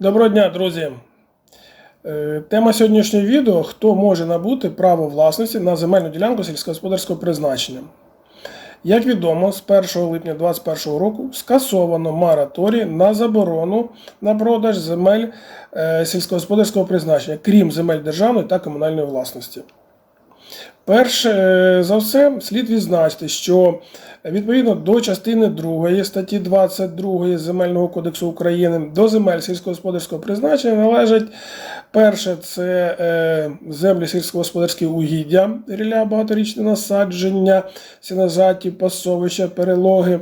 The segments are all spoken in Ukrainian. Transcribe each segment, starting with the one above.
Доброго дня, друзі! Е, Тема сьогоднішнього відео: хто може набути право власності на земельну ділянку сільськогосподарського призначення. Як відомо, з 1 липня 2021 року скасовано мораторій на заборону на продаж земель е, сільськогосподарського призначення, крім земель державної та комунальної власності. Перше е, за все, слід відзначити, що відповідно до частини 2 статті 22 Земельного кодексу України до земель сільськогосподарського призначення належать перше це е, землі сільськогосподарські угіддя, ріля багаторічне насадження, сінозаті, пасовища, перелоги.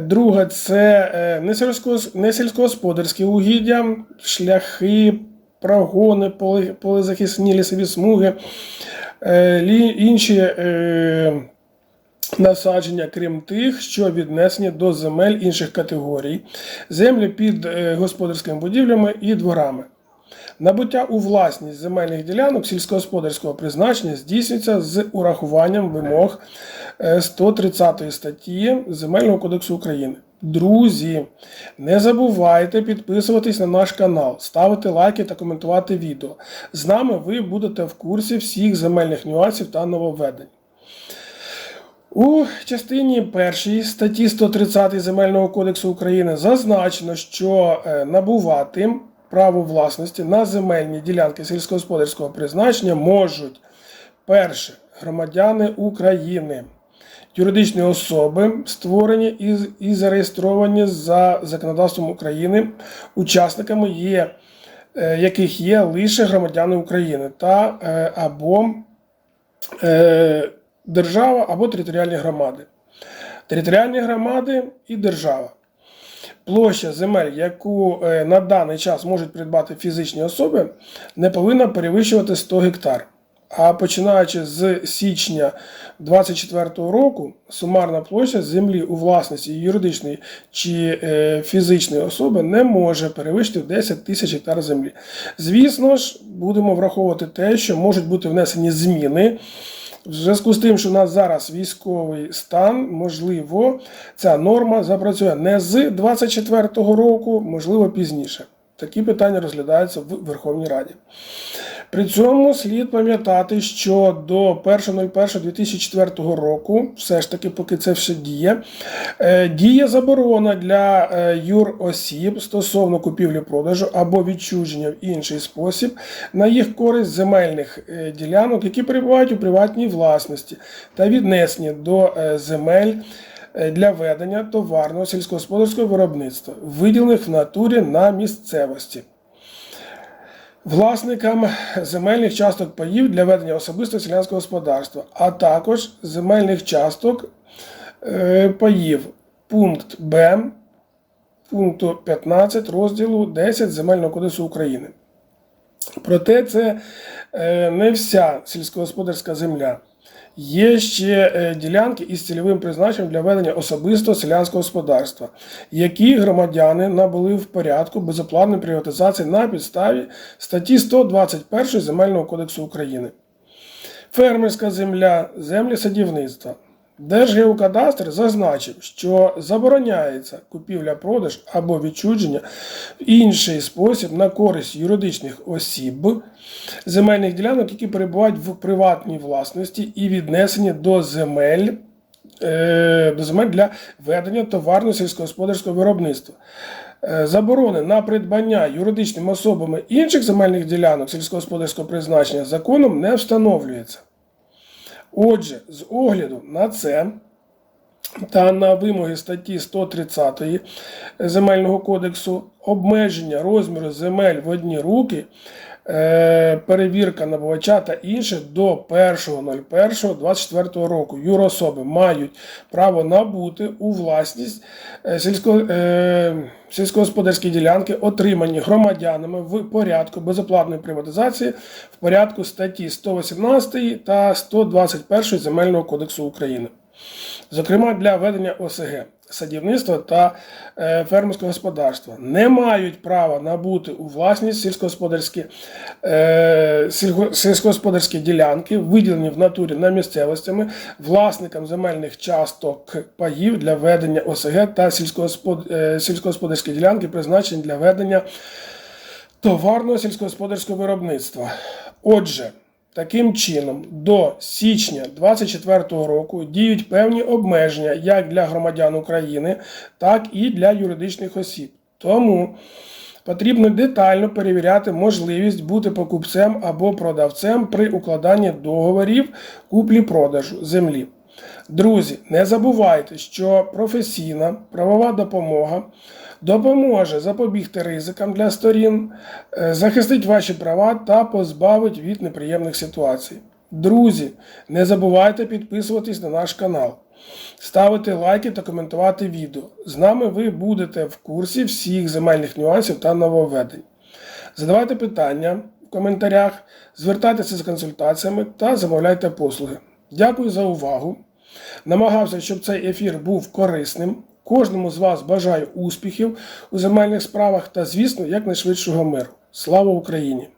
Друге це е, не сільськогос- сільськогосподарські угіддя, шляхи, прогони, поли- полезахисні лісові смуги, інші е, насадження, крім тих, що віднесені до земель інших категорій, землі під е, господарськими будівлями і дворами. Набуття у власність земельних ділянок сільськогосподарського призначення здійснюється з урахуванням вимог е, 130 статті Земельного кодексу України. Друзі, не забувайте підписуватись на наш канал, ставити лайки та коментувати відео. З нами ви будете в курсі всіх земельних нюансів та нововведень. У частині першій статті 130 Земельного кодексу України зазначено, що е, набувати право власності на земельні ділянки сільськогосподарського призначення можуть перше громадяни України, юридичні особи, створені і, зареєстровані за законодавством України, учасниками є, е, яких є лише громадяни України та е, або е, держава або територіальні громади. Територіальні громади і держава. Площа земель, яку на даний час можуть придбати фізичні особи, не повинна перевищувати 100 гектар. А починаючи з січня 2024 року, сумарна площа землі у власності юридичної чи е, фізичної особи не може перевищити 10 тисяч гектар землі. Звісно ж, будемо враховувати те, що можуть бути внесені зміни. В зв'язку з тим, що у нас зараз військовий стан, можливо, ця норма запрацює не з 24 року, можливо, пізніше. Такі питання розглядаються в Верховній Раді. При цьому слід пам'ятати, що до 1.01.2004 року, все ж таки, поки це все діє, е, діє заборона для е, юросіб стосовно купівлі-продажу або відчуження в інший спосіб на їх користь земельних е, ділянок, які перебувають у приватній власності та віднесені до земель. Для ведення товарного сільськогосподарського виробництва, виділених в натурі на місцевості власникам земельних часток паїв для ведення особистого селянського господарства, а також земельних часток е, паїв. Пункт Б пункту 15 розділу 10 Земельного кодексу України. Проте це е, не вся сільськогосподарська земля. Є ще е, ділянки із цільовим призначенням для ведення особистого селянського господарства, які громадяни набули в порядку безоплатної приватизації на підставі статті 121 Земельного кодексу України. Фермерська земля, землі садівництва. Держгеокадастр зазначив, що забороняється купівля-продаж або відчудження в інший спосіб на користь юридичних осіб земельних ділянок, які перебувають в приватній власності і віднесені до земель. е, До земель для ведення товарно сільськогосподарського виробництва. Е, Заборони на придбання юридичними особами інших земельних ділянок сільськогосподарського призначення законом не встановлюється. Отже, з огляду на це та на вимоги статті 130 Земельного кодексу обмеження розміру земель в одні руки, перевірка набувача та інше до 1.01.24 року. Юрособи мають право набути у власність е, сільсько, е, сільськогосподарські ділянки, отримані громадянами в порядку безоплатної приватизації в порядку статті 118 та 121 Земельного кодексу України. Зокрема, для ведення ОСГ, садівництва та е, фермерського господарства не мають права набути у власність сільськогосподарські, е, сільськогосподарські ділянки, виділені в натурі на місцевостями, власникам земельних часток паїв для ведення ОСГ та сільськогоспод- е, сільськогосподарські ділянки, призначені для ведення товарного сільськогосподарського виробництва. Отже, таким чином, до січня 2024 року діють певні обмеження як для громадян України, так і для юридичних осіб. Тому потрібно детально перевіряти можливість бути покупцем або продавцем при укладанні договорів куплі-продажу землі. Друзі, не забувайте, що професійна правова допомога допоможе запобігти ризикам для сторін, е, захистить ваші права та позбавить від неприємних ситуацій. Друзі, не забувайте підписуватись на наш канал, ставити лайки та коментувати відео. З нами ви будете в курсі всіх земельних нюансів та нововведень. Задавайте питання в коментарях, звертайтеся з консультаціями та замовляйте послуги. Дякую за увагу. Намагався, щоб цей ефір був корисним. Кожному з вас бажаю успіхів у земельних справах та, звісно, якнайшвидшого миру. Слава Україні!